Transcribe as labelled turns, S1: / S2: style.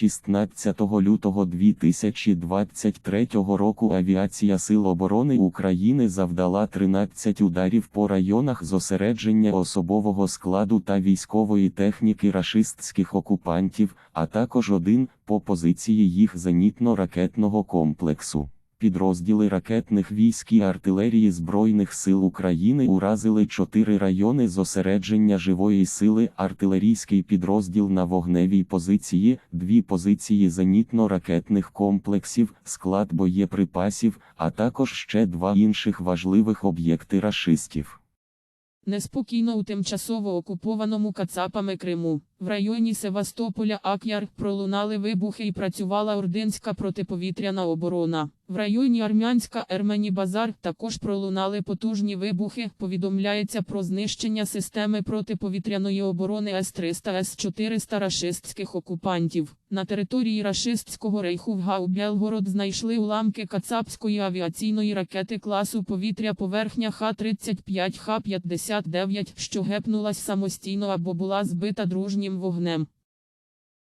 S1: 16 лютого 2023 року авіація Сил оборони України завдала 13 ударів по районах зосередження особового складу та військової техніки рашистських окупантів, а також один по позиції їх зенітно-ракетного комплексу. Підрозділи ракетних військ і артилерії Збройних сил України уразили чотири райони зосередження живої сили, артилерійський підрозділ на вогневій позиції, дві позиції зенітно-ракетних комплексів, склад боєприпасів, а також ще два інших важливих об'єкти рашистів.
S2: Неспокійно у тимчасово окупованому Кацапами Криму. В районі Севастополя Ак'яр пролунали вибухи і працювала ординська протиповітряна оборона. В районі Армянська Ермені Базар також пролунали потужні вибухи. Повідомляється про знищення системи протиповітряної оборони С-300 С-400 рашистських окупантів. На території рашистського рейху в Гау-Белгород знайшли уламки кацапської авіаційної ракети класу повітря поверхня Х-35 Х-59, що гепнулась самостійно або була збита дружнім вогнем.